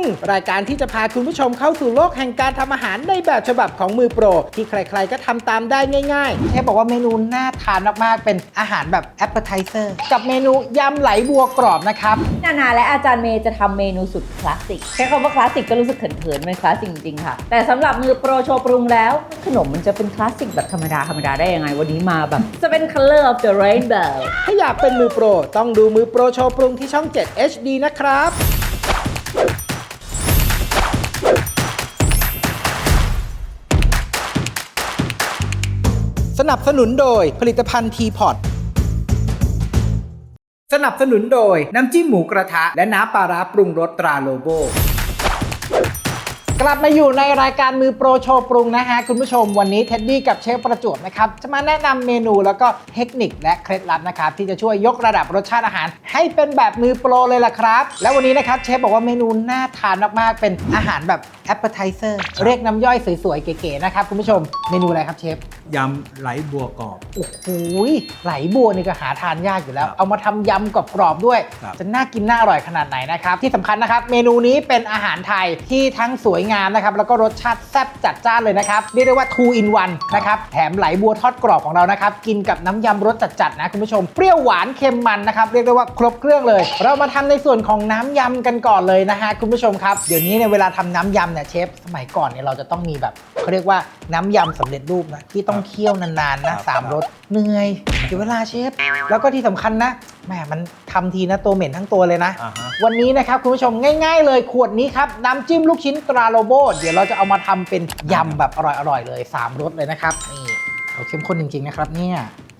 ง รายการที่จะพาคุณผู้ชมเข้าสู่โลกแห่งการทำอาหารในแบบฉบับของมือโปร ที่ใครๆก็ทำตามได้ง่ายๆเชฟบอกว่าเมนูน่าทานมากๆ เป็นอาหารแบบแอปเปอร์ไทเซอร์กับเมนูยำไหลบัวกรอบนะครับ นานาและอาจารย์เมย์จะทำเมนูสุดคลาสสิกแค่คำว่าคลาสสิกก็รู้สึกเขินๆมันคลาสสิกจริงๆค่ะ แต่สำหรับมือโปรโชว์ปรุงแล้ว ขนมมันจะเป็นคลาสสิกแบบธรรมดาธรรมดาได้ยังไงวันนี้มาแบบจะเป็น color of the rainbow ถ้าอยากเป็นมือโปร ต้องดูมือโปรโชว์ปรุงที่ช่อง 7 HD นะครับ นับสนุนโดยผลิตภัณฑ์ทีพอตสนับสนุนโดยน้ำจิ้มหมูกระทะ และน้ำปลาร้าปรุงรสตราโลโบ กลับมาอยู่ในรายการมือโปรโชว์ปรุงนะฮะ คุณผู้ชมวันนี้เท็ดดี้กับเชฟประจวบนะครับ จะมาแนะนำเมนูแล้วก็เทคนิคและเคล็ดลับนะครับ ที่จะช่วยยกระดับรสชาติอาหาร ให้เป็นแบบมือโปรเลยล่ะครับ แล้ววันนี้นะครับเชฟบอกว่าเมนูน่าทานมากๆ เป็นอาหารแบบแอปเปอร์ไทเซอร์เรียกน้ำย่อยสวยๆ เก๋ๆนะครับคุณผู้ชมเมนูอะไรครับเชฟยำไหลบัวกรอบโอ้โหไหลบัวนี่ก็หาทานยากอยู่แล้วครับเอามาทำยำกรอบๆด้วยครับจะน่ากินน่าอร่อยขนาดไหนนะครับที่สำคัญนะครับเมนูนี้เป็นอาหารไทยที่ทั้งสวยงามนะครับแล้วก็รสชาติแซ่บจัดจ้านเลยนะครับเรียกได้ว่า 2 in 1นะครับแถมไหลบัวทอดกรอบของเรานะครับกินกับน้ำยำรสจัดๆนะคุณผู้ชมเปรี้ยวหวานเค็มมันนะครับเรียกได้ว่าครบเครื่องเลย เรามาทำในส่วนของน้ำยำกันก่อนเลยนะฮะคุณผู้ชมครับเดี๋ยวนี้เนี่ยเวลาทำน้ำยำเนี่ยเชฟสมัยก่อนเนี่ยเราจะต้องมีแบบเขาเรียกว่าน้ำยำสำเร็จรูปนะที่ต้องเคี่ยวนานๆนะสามรสเหนื่อยเสียเวลาเชฟแล้วก็ที่สำคัญนะแหมมันทำทีนะตัวเหม็นทั้งตัวเลยนะอ่าฮะวันนี้นะครับคุณผู้ชมง่าย ๆ เลยขวดนี้ครับน้ำจิ้มลูกชิ้นตราโลโบเดี๋ยวเราจะเอามาทำเป็นยำแบบอร่อยๆเลย 3รสเลยนะครับนี่เขาเข้มข้นจริงๆนะครับเนี่ย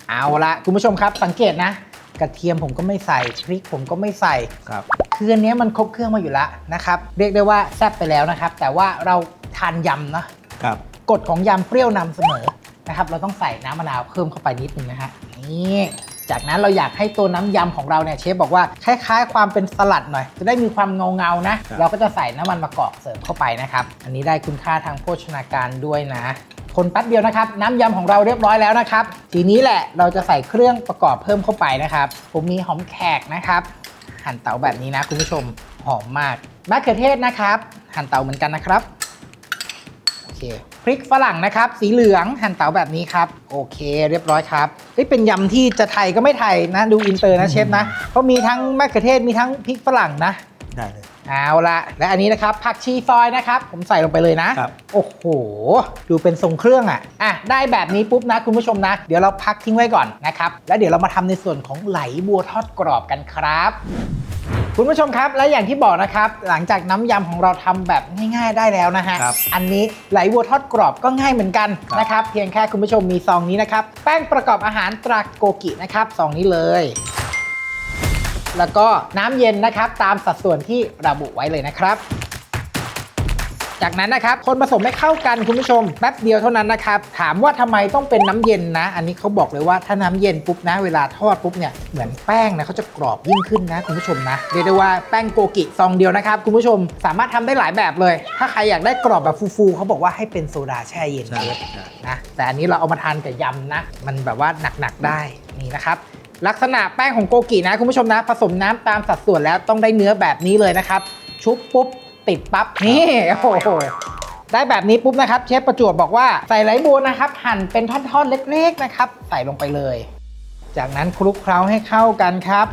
เอาละคุณผู้ชมครับสังเกตนะ กระเทียมผมก็ไม่ใส่พริกผมก็ไม่ใส่ครับคืออันเนี้ยมันครบเครื่องมาอยู่แล้วนะครับ เรียกได้ว่าแซ่บไปแล้วนะครับ แต่ว่าเราทานยำนะครับกฎของยำเปรี้ยวนำเสมอนะครับ เราต้องใส่น้ำมะนาวเพิ่มเข้าไปนิดนึงนะฮะนี่ จากนั้นเราอยากให้ตัวน้ำยำของเราเนี่ยเชฟบอกว่าคล้ายๆ ความเป็นสลัดหน่อย จะได้มีความเงาๆนะเราก็จะใส่น้ำมันมะกอกเสริมเข้าไปนะครับ อันนี้ได้คุณค่าทางโภชนาการด้วยนะ คนแป๊บเดียวนะครับ น้ำยำของเราเรียบร้อยแล้วนะครับ ทีนี้แหละเราจะใส่เครื่องประกอบเพิ่มเข้าไปนะครับ ผมมีหอมแขกนะครับ หั่นเตาแบบนี้นะคุณผู้ชมหอมมากมะเขือเทศนะครับ หั่นเตาเหมือนกันนะครับโอ เคพริกฝรั่งนะครับ สีเหลืองหั่นเต๋าแบบนี้ครับ โอเค เรียบร้อยครับเฮ้ยเป็นยำที่จะไทยก็ไม่ไทยนะดูอินเตอร์นะเชฟนะเพราะมีทั้งมะเขือเทศมีทั้งพริกฝรั่งนะได้เลย เอาละและอันนี้นะครับผักชีซอยนะครับ ผมใส่ลงไปเลยนะ ครับ โอ้โห ดูเป็นทรงเครื่องอะอะ ได้แบบนี้ปุ๊บนะคุณผู้ชมนะ เดี๋ยวเราพักทิ้งไว้ก่อนนะครับ แล้วเดี๋ยวเรามาทำในส่วนของไหลบัวทอดกรอบกันครับ คุณผู้ชมครับและอย่างที่บอกนะครับ หลังจากน้ำยำของเราทำแบบง่ายๆได้แล้วนะฮะ ครับอันนี้ไหลบัวทอดกรอบก็ง่ายเหมือนกันครับ นะครับ เพียงแค่คุณผู้ชมมีซองนี้นะครับ แป้งประกอบอาหารตราโกกินะครับซองนี้เลย แล้วก็น้ำเย็นนะครับ ตามสัดส่วนที่ระบุไว้เลยนะครับ จากนั้นนะครับคนผสมให้เข้ากันคุณผู้ชมแป๊บเดียวเท่านั้นนะครับถามว่าทำไมต้องเป็นน้ำเย็นนะ อันนี้เขาบอกเลยว่าถ้าน้ำเย็นปุ๊บนะ เวลาทอดปุ๊บเนี่ยเหมือนแป้งนะเขาจะกรอบยิ่งขึ้นนะคุณผู้ชมนะเรียกได้ว่าแป้งโกกิซองเดียวนะครับคุณผู้ชมสามารถทำได้หลายแบบเลย ถ้าใครอยากได้กรอบแบบฟูๆเขาบอกว่าให้เป็นโซดาแช่เย็นใช่เชฟใช่นะแต่อันนี้เราเอามาทานกับยำนะมันแบบว่าหนักๆได้นี่นะครับลักษณะแป้งของโกกินะคุณผู้ชมนะ ผสมน้ำตามสัดส่วนแล้วต้องได้เนื้อแบบนี้เลยนะครับ ชุบปุ๊บ ติดปั๊บนี่โอ้โหได้แบบนี้ปุ๊บนะครับ เชฟประจวบบอกว่าใส่ไหลบัวนะครับ หั่นเป็นท่อนๆเล็กๆนะครับ ใส่ลงไปเลย จากนั้นคลุกเคล้าให้เข้ากันครับ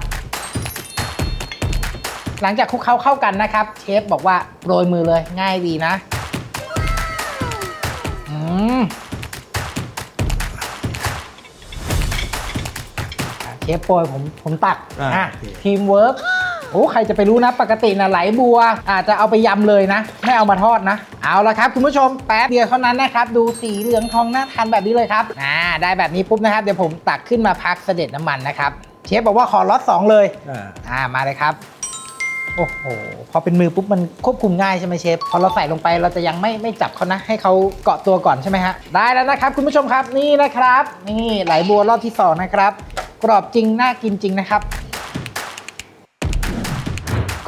หลังจากคลุกเคล้าเข้ากันนะครับ เชฟบอกว่าโปรยมือเลยง่ายดีนะอืมอะเชฟโปรยผมผมตักอ่าอะโอเคทีมเวิร์ก โอ้ใครจะไปรู้นะ ปกตินะไหลบัว อาจจะเอาไปยำเลยนะ ไม่เอามาทอดนะ เอาละครับ คุณผู้ชมแป๊บเดียวเท่านั้นนะครับ ดูสีเหลืองทองน่าทานแบบนี้เลยครับอ่าได้แบบนี้ปุ๊บนะครับ เดี๋ยวผมตักขึ้นมาพักเสด็จน้ำมันนะครับ เชฟบอกว่าขอล็อตสองเลยอ่าอ่ามาเลยครับโอ้โห พอเป็นมือปุ๊บมันควบคุมง่ายใช่ไหมเชฟ พอเราใส่ลงไปเราจะยังไม่ไม่จับเขานะ ให้เขาเกาะตัวก่อนใช่ไหมฮะ ได้แล้วนะครับ คุณผู้ชมครับนี่นะครับ นี่ไหลบัวรอบที่สองนะครับ กรอบจริง น่ากินจริงนะครับ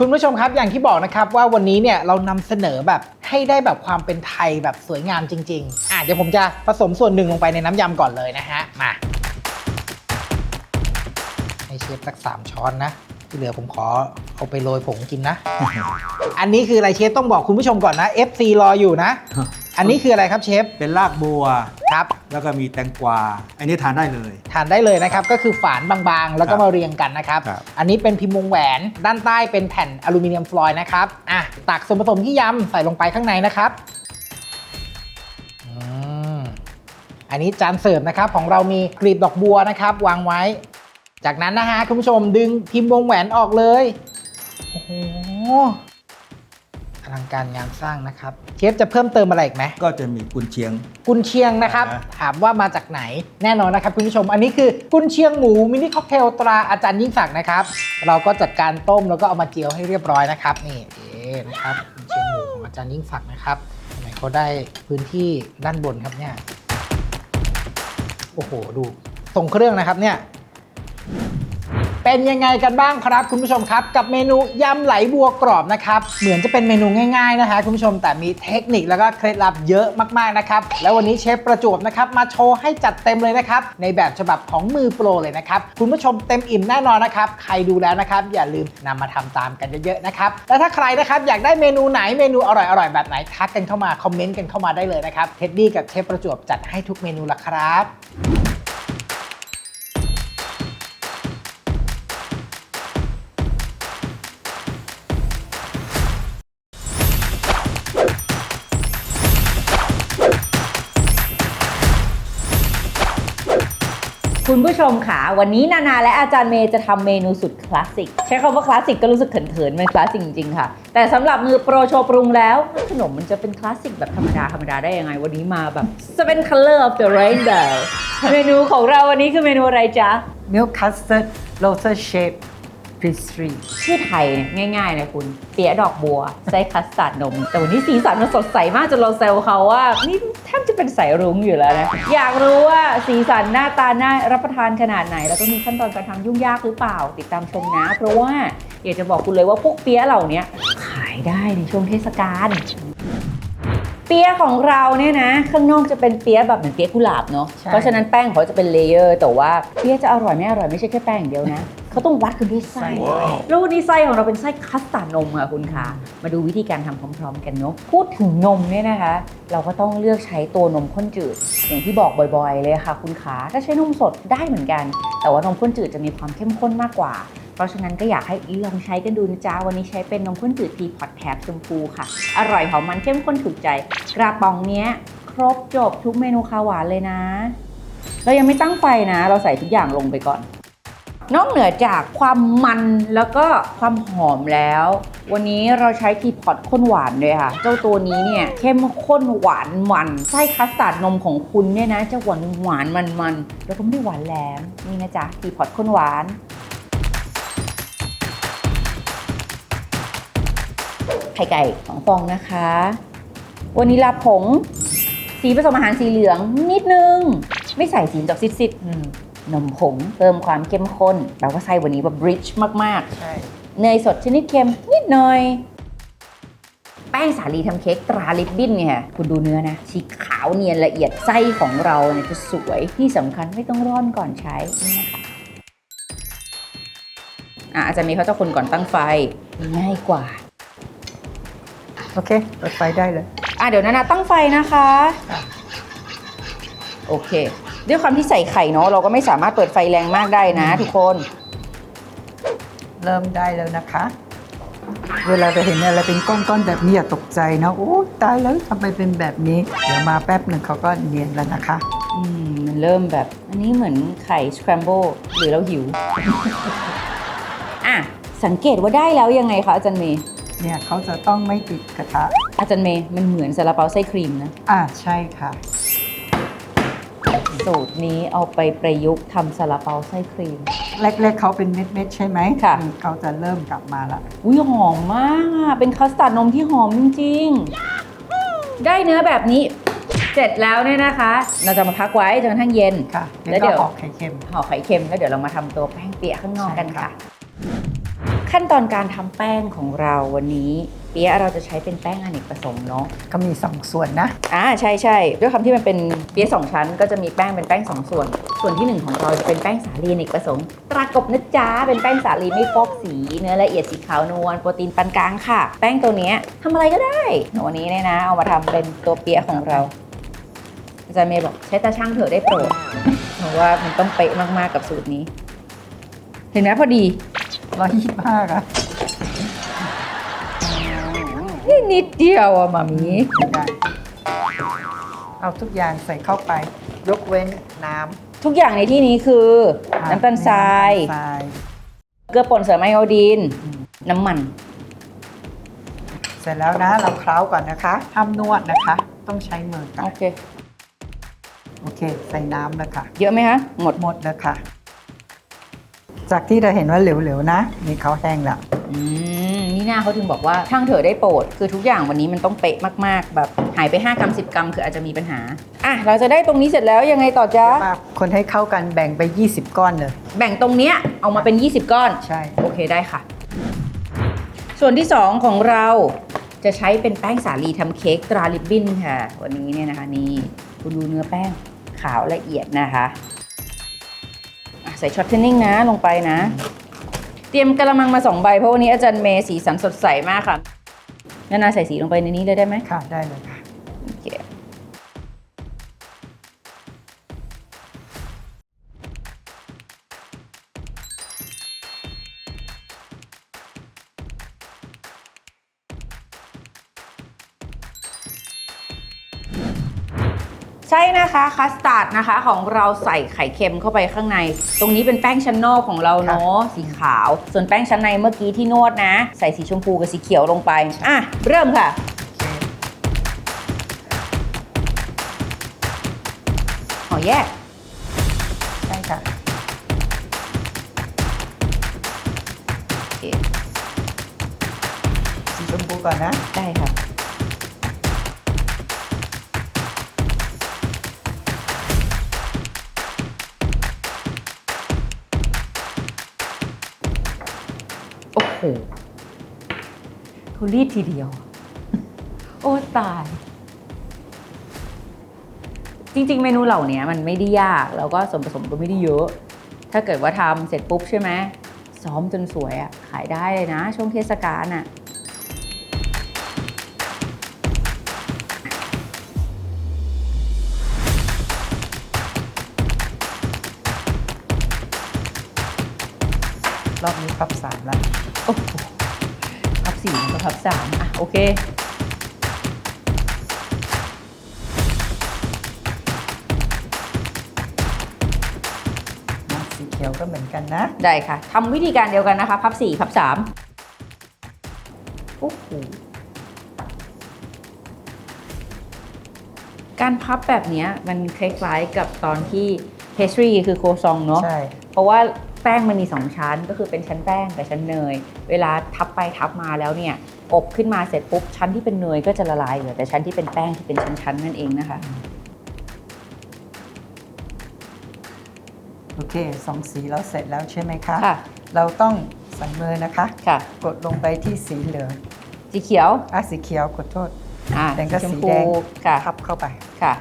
คุณผู้ชมครับอย่างที่บอกนะครับว่าวันนี้เนี่ยเรานำเสนอแบบให้ได้แบบความเป็นไทยแบบสวยงามจริงๆอะเดี๋ยวผมจะผสมส่วนหนึ่งลงไปในน้ำยำก่อนเลยนะฮะมาให้เชฟสักสามช้อนนะที่เหลือผมขอเอาไปโรยผงกินนะ อันนี้คืออะไรเชฟต้องบอกคุณผู้ชมก่อนนะ FC รออยู่นะ อันนี้คืออะไรครับเชฟ เป็นรากบัวครับ แล้วก็มีแตงกวา อันนี้ทานได้เลย ทานได้เลยนะครับ ก็คือฝานบางๆ แล้วก็ครับมาเรียงกันนะครับ ครับ อันนี้เป็นพิมพ์วงแหวน ด้านใต้เป็นแผ่นอลูมิเนียมฟลอยด์นะครับ อะ ตักส่วนผสมที่ยำใส่ลงไปข้างในนะครับอืมอันนี้จานเสิร์ฟนะครับ ของเรามีกลีบดอกบัวนะครับ วางไว้ จากนั้นนะฮะคุณผู้ชมดึงพิมพ์วงแหวนออกเลย โอ้โห อลังการงานสร้างนะครับเชฟจะเพิ่มเติมอะไรอีกไหมก็จะมีกุนเชียง กุนเชียงนะครับ อ่าถามว่ามาจากไหนแน่นอนนะครับคุณผู้ชมอันนี้คือกุนเชียงหมูมินิค็อกเทลตราอาจารย์ยิ่งศักดิ์นะครับ เราก็จัดการต้มแล้วก็เอามาเจียวให้เรียบร้อยนะครับ นี่เอ๊นะครับกุนเชียงหมูของอาจารย์ยิ่งศักดิ์นะครับไหนเขาได้พื้นที่ด้านบนครับเนี่ย โอ้โห ดูทรงเครื่องนะครับเนี่ย เป็นยังไงกันบ้างครับคุณผู้ชมครับ กับเมนูยำไหลบัวกรอบนะครับเหมือนจะเป็นเมนูง่ายๆนะคะคุณผู้ชมแต่มีเทคนิคแล้วก็เคล็ดลับเยอะมากๆนะครับแล้ววันนี้เชฟประจวบนะครับมาโชว์ให้จัดเต็มเลยนะครับในแบบฉบับของมือโปรเลยนะครับคุณผู้ชมเต็มอิ่มแน่นอนนะครับใครดูแล้วนะครับอย่าลืมนำมาทำตามกันเยอะๆนะครับและถ้าใครนะครับอยากได้เมนูไหนเมนูอร่อยๆแบบไหนทักกันเข้ามาคอมเมนต์กันเข้ามาได้เลยนะครับเท็ดดี้กับเชฟประจวบจัดให้ทุกเมนูละครับ คุณผู้ชมค่ะวันนี้นานาและอาจารย์เมย์จะทำเมนูสุดคลาสสิกใช้คำว่าคลาสสิกก็รู้สึกเขินๆมันคลาสสิกจริงๆค่ะ แต่สำหรับมือโปรโชว์ปรุงแล้ว ขนมมันจะเป็นคลาสสิกแบบธรรมดาธรรมดาได้ยังไง วันนี้มาแบบ Seven Color of the Rainbow เมนูของเราวันนี้คือเมนูอะไรจ๊ะ milk custard lotus shape pastry ชื่อไทยเนี่ยง่ายๆนะคุณ เปี๊ยะดอกบัวไส้คัสตาร์ดนม แต่วันนี้สีสันมันสดใสมากจนเราแซวเขาว่า นี่แทบจะเป็นสายรุ้งอยู่แล้วนะ อยากรู้ว่าสีสันหน้าตาน่ารับประทานขนาดไหน แล้วก็มีขั้นตอนการทำยุ่งยากหรือเปล่า ติดตามชมนะ เพราะว่าอยากจะบอกคุณเลยว่าพวกเปี๊ยะเหล่านี้ขายได้ในช่วงเทศกาลเปี๊ยะของเราเนี่ยนะ ข้างนอกจะเป็นเปี๊ยะแบบเหมือนเปี๊ยะกุหลาบเนาะใช่เพราะฉะนั้นแป้งเขาจะเป็นเลเยอร์ แต่ว่าเปี๊ยะจะอร่อยไม่อร่อยไม่ใช่แค่แป้งอย่างเดียวนะ เขาต้องวัดกันด้วยไส้แล้ววันนี้ไส้ของเราเป็นไส้คัสตาร์ดนมค่ะคุณคะมาดูวิธีการทำพร้อม ๆ กันเนาะพูดถึงนมเนี่ยนะคะ เราก็ต้องเลือกใช้ตัวนมข้นจืด อย่างที่บอกบ่อยๆ เลยค่ะ คุณขาถ้าใช้นมสดได้เหมือนกัน แต่ว่านมข้นจืดจะมีความเข้มข้นมากกว่า เพราะฉะนั้นก็อยากให้ลองใช้กันดูนะจ๊ะวันนี้ใช้เป็นนมข้นจืดทีพอตแทบชมพูค่ะ อร่อยหอมมันเข้มข้นถูกใจ กระป๋องเนี้ยครบจบทุกเมนูคาวหวานเลยนะ เรายังไม่ตั้งไฟนะ เราใส่ทุกอย่างลงไปก่อน นอกเหนือจากความมันแล้วก็ความหอมแล้ว วันนี้เราใช้ทีพอตข้นหวานด้วยค่ะ เจ้าตัวนี้เนี่ยเข้มข้นหวานมันไส้คัสตาร์ดนมของคุณเนี่ยนะจะหวานหวานมันมันแล้วก็ไม่หวานแหลมนี่นะจ๊ะทีพอตข้นหวานไข่ไก่สองฟองนะคะวานิลาผง สีผสมอาหารสีเหลืองนิดนึง ไม่ใส่สีดอกซิดๆ นมผงเพิ่มความเข้มข้นแปลว่าไส้วันนี้แบบบริชมากใช่ ๆ เนยสดชนิดเค็มนิดหน่อย แป้งสาลีทำเค้กตราลิบบิ้นเนี่ยค่ะคุณดูเนื้อนะสีขาวเนียนละเอียดไส้ของเราเนี่ยจะสวยที่สำคัญไม่ต้องร่อนก่อนใช้นี่นะคะอะอาจารย์มีเขาจะคนก่อนตั้งไฟง่ายกว่า โอเคเปิดไฟได้เลย อะเดี๋ยวนานาตั้งไฟนะคะ โอเค ด้วยความที่ใส่ไข่เนาะเราก็ไม่สามารถเปิดไฟแรงมากได้นะ ทุกคน เริ่มได้แล้วนะคะ เวลาจะเห็นอะไรเป็นก้อนๆแบบนี้อย่าตกใจนะโอ้ตายแล้วทำไมเป็นแบบนี้ เดี๋ยวมาแป๊บหนึ่งเขาก็เนียนแล้วนะคะอืมมันเริ่มแบบ อันนี้เหมือนไข่สครัมเบิลหรือเราหิว อะ สังเกตว่าได้แล้วยังไงคะอาจารย์เมย์เนี่ยเขาจะต้องไม่ติดกระทะอาจารย์เมย์มันเหมือนซาลาเปาไส้ครีมนะ อ่าใช่ค่ะ สูตรนี้เอาไปประยุกต์ทำซาลาเปาไส้ครีม แรกๆเขาเป็นเม็ดๆใช่ไหมค่ะอืมเขาจะเริ่มกลับมาละอุ้ยหอมมากอะเป็นคัสตาร์ดนมที่หอมจริงๆ ได้เนื้อแบบนี้ เสร็จแล้วเนี่ยนะคะ เราจะมาพักไว้จนกระทั่งเย็น ค่ะแล้แล้ววเดี๋ก็ยวห่อไข่เค็ม ห่อไข่เค็มแล้วเดี๋ยวเรามาทำตัวแป้งเปียกข้างนอกกันใช่ค่ะค่ะ ขั้นตอนการทำแป้งของเราวันนี้ เปี๊ยะเราจะใช้เป็นแป้งอเนกประสงค์เนาะก็มีสองส่วนนะ อ่าใช่ใช่ด้วยคำที่มันเป็นเปี๊ยะสองชั้น ก็จะมีแป้งเป็นแป้งสองส่วน ส่วนที่หนึ่งของเราจะเป็นแป้งสาลีอเนกประสงค์ตรากบนะจ๊ะเป็นแป้งสาลีไม่ฟอกสี เนื้อละเอียดสีขาวนวลโปรตีนปานกลางค่ะ แป้งตัวเนี้ยทำอะไรก็ได้วันนี้เนี่ยนะ เอามาทำเป็นตัวเปี๊ยะของเรา อาจารย์เมย์บอกใช้ตาช่างเถอะได้โปรดเพราะว่ามันต้องเป๊ะมากๆกับสูตรนี้ เห็นไหมพอดีร้อยยี่สิบห้าค่ะ นี่นิดเดียวอะมามีได้เอาทุกอย่างใส่เข้าไป ยกเว้นน้ำทุกอย่างในที่นี้คือค่ะน้ำตาลทราย น้ำตาลทราย เกลือป่นเสริมไอโอดีนน้ำมัน เสร็จแล้วนะ เราเคล้าก่อนนะคะห้ามนวดนะคะ ต้องใช้มือกัโอนเค โอเค ใส่น้ำเลยค่ะ เยอะไหมคะ หมด หมดเลยค่ะ จากที่เราเห็นว่าเหลวๆนะนี่เขาแห้งแล้วอืมนี่หน้าเขาถึงบอกว่าช่างเถอะได้โปรด คือทุกอย่างวันนี้มันต้องเป๊ะมากๆ แบบหายไป 5 กรัม 10 กรัม คืออาจจะมีปัญหา อะ เราจะได้ตรงนี้เสร็จแล้วยังไงต่อจ๊ะว่าคนให้เข้ากันแบ่งไป 20 ก้อนเลย แบ่งตรงเนี้ยเอามาเป็น 20 ก้อน ใช่ โอเคได้ค่ะ ส่วนที่ 2 ของเราจะใช้เป็นแป้งสาลีทำเค้กตราลิบบิ้นค่ะ วันนี้เนี่ยนะคะนี่คุณดูเนื้อแป้งขาวละเอียดนะคะอะ ใส่ช็อตเทนนิ่งนะลงไปนะ เตรียมกระมังมาสองใบเพราะวันนี้อาจารย์เมย์สีสันสดใสมากค่ะนานาใส่สีลงไปในนี้เลยได้ไหมค่ะ ได้เลยค่ะ ใช่นะคะคัสตาร์ดนะคะของเราใส่ไข่เค็มเข้าไปข้างใน ตรงนี้เป็นแป้งชั้นนอกของเราเนาะสีขาว ส่วนแป้งชั้นในเมื่อกี้ที่นวดนะ ใส่สีชมพูกับสีเขียวลงไปอะเริ่มค่ะขอแยกใช่ค่ะโอเคสีชมพูก่อนนะ ได้ค่ะ โอ้โหเขารีดทีเดียว โอ้ตาย จริง ๆ เมนูเหล่านี้มันไม่ได้ยากแล้วก็ส่วนผสมก็ไม่ได้เยอะ ถ้าเกิดว่าทำเสร็จปุ๊บใช่ไหมซ้อมจนสวยอะ่ะ ขายได้เลยนะ ช่วงเทศกาลอะรอบนี้พับสามแล้ว โอ้โหพับสี่แล้วก็พับสามอะ โอเค สีเขียวก็เหมือนกันนะ ได้ค่ะทำวิธีการเดียวกันนะคะ พับสี่พับสามโอ้โหการพับแบบเนี้ยมันคล้ายๆกับตอนที่ pastry คือโคซองเนาะใช่ เพราะว่า แป้งมันมี 2 ชั้น ก็คือเป็นชั้นแป้งกับชั้นเนย เวลาทับไปทับมาแล้วเนี่ยอบขึ้นมาเสร็จปุ๊บชั้นที่เป็นเนยก็จะละลายเหลือแต่ชั้นที่เป็นแป้งที่เป็นชั้นๆนั่นเองนะคะ โอเคสองสีแล้วเสร็จแล้วใช่ไหมคะค่ะ เราต้องใส่มือนะคะ ค่ะ กดลงไปที่สีเหลืองสีเขียวอะสีเขียวขอโทษ อ่าแดงก็ชมสีพูแดงค่ะทับเข้าไป ค่ะ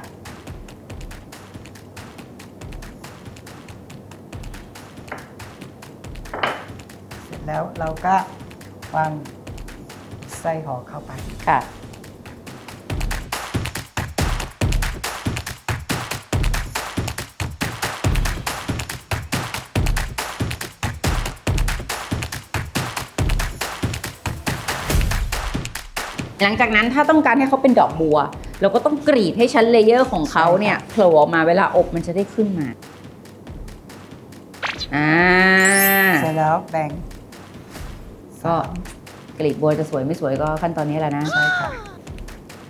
แล้วเราก็วางไส้ห่อเข้าไป ค่ะ หลังจากนั้นถ้าต้องการให้เขาเป็นดอกบัว เราก็ต้องกรีดให้ชั้นเลเยอร์ของเขาเนี่ยโผล่ออกมาเวลาอบมันจะได้ขึ้นมา อ่า เสร็จแล้วแบ่ง ก็กรีดบัวจะสวยไม่สวยก็ขั้นตอนนี้แหละนะใช่ค่ะ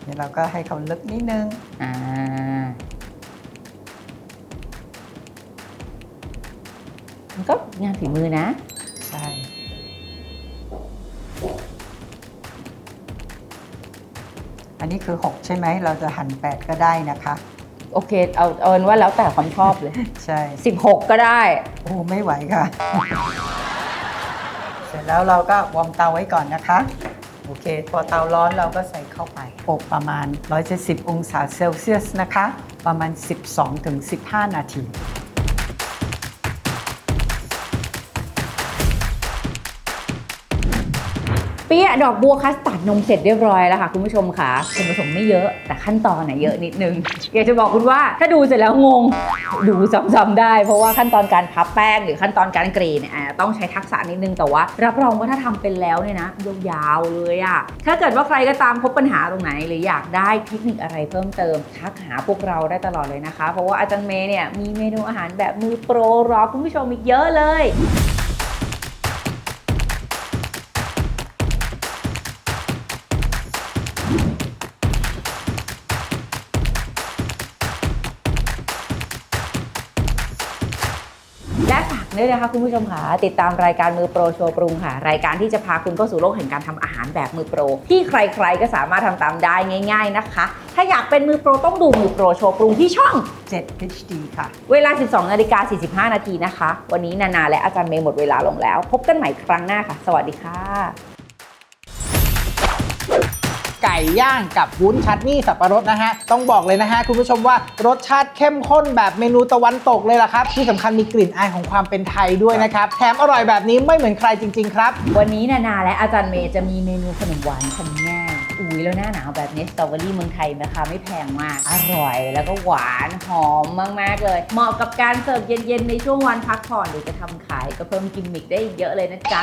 เดี๋ยวเราก็ให้เขาลึกนิดนึง อ่ามันก็งานฝีมือนะ ใช่ อันนี้คือ 6 ใช่ไหม เราจะหั่น 8 ก็ได้นะคะ โอเค เอาเอาเป็นว่าแล้วแต่ความชอบเลย ใช่ 16 ก็ได้ โอ้ ไม่ไหวค่ะ เสร็จแล้วเราก็วอร์มเตาไว้ก่อนนะคะ โอเค พอเตาร้อนเราก็ใส่เข้าไปอบประมาณ 170 องศาเซลเซียสนะคะ ประมาณ 12-15 นาที เปี้ยดอกบัวคัสตาร์ดนมเสร็จเรียบร้อยแล้วค่ะคุณผู้ชมค่ะส่วนผสมไม่เยอะแต่ขั้นตอนน่ะเยอะนิดนึงอยากจะบอกคุณว่าถ้าดูเสร็จแล้วงง ดูซ้ำๆได้ เพราะว่าขั้นตอนการพับแป้งหรือขั้นตอนการกรีดเนี่ยอ่าต้องใช้ทักษะนิดนึงแต่ว่า รับรองว่าถ้าทำเป็นแล้วเนี่ยนะยาวๆเลยอะถ้าเกิดว่าใครก็ตามพบปัญหาตรงไหน หรืออยากได้เทคนิคอะไรเพิ่มเติมทักหาพวกเราได้ตลอดเลยนะคะ เพราะว่าอาจารย์เมย์เนี่ยมีเมนูอาหารแบบมือโปรรอคุณผู้ชมอีกเยอะเลย และฝากด้วยนะคะคุณผู้ชมค่ะติดตามรายการมือโปรโชว์ปรุงค่ะ รายการที่จะพาคุณเข้าสู่โลกแห่งการทำอาหารแบบมือโปร ที่ใครๆก็สามารถทำตามได้ง่าย ๆนะคะ ถ้าอยากเป็นมือโปรต้องดูมือโปรโชว์ปรุงที่ช่อง 7 HD ค่ะ เวลา 12นาฬิกา45 นาทีนะคะ วันนี้นานาและอาจารย์เมย์หมดเวลาลงแล้ว พบกันใหม่ครั้งหน้าค่ะ สวัสดีค่ะ ไก่ย่างกับวุ้นชัดนี่สับปะรดนะฮะ ต้องบอกเลยนะฮะ คุณผู้ชมว่ารสชาติเข้มข้นแบบเมนูตะวันตกเลยล่ะครับ ที่สำคัญมีกลิ่นอายของความเป็นไทยด้วยนะครับ แถมอร่อยแบบนี้ไม่เหมือนใครจริง ๆ ครับ วันนี้นานาและอาจารย์เมย์จะมีเมนูขนมหวานทำง่ายอุ้ยแล้วหน้าหนาวแบบนี้สตรอเบอรี่เมืองไทยนะคะไม่แพงมาก อร่อยแล้วก็หวานหอมมาก ๆ เลย เหมาะกับการเสิร์ฟเย็น ๆ ในช่วงวันพักผ่อนหรือจะทำขายก็เพิ่มกิมมิคได้อีกเยอะเลยนะจ๊ะ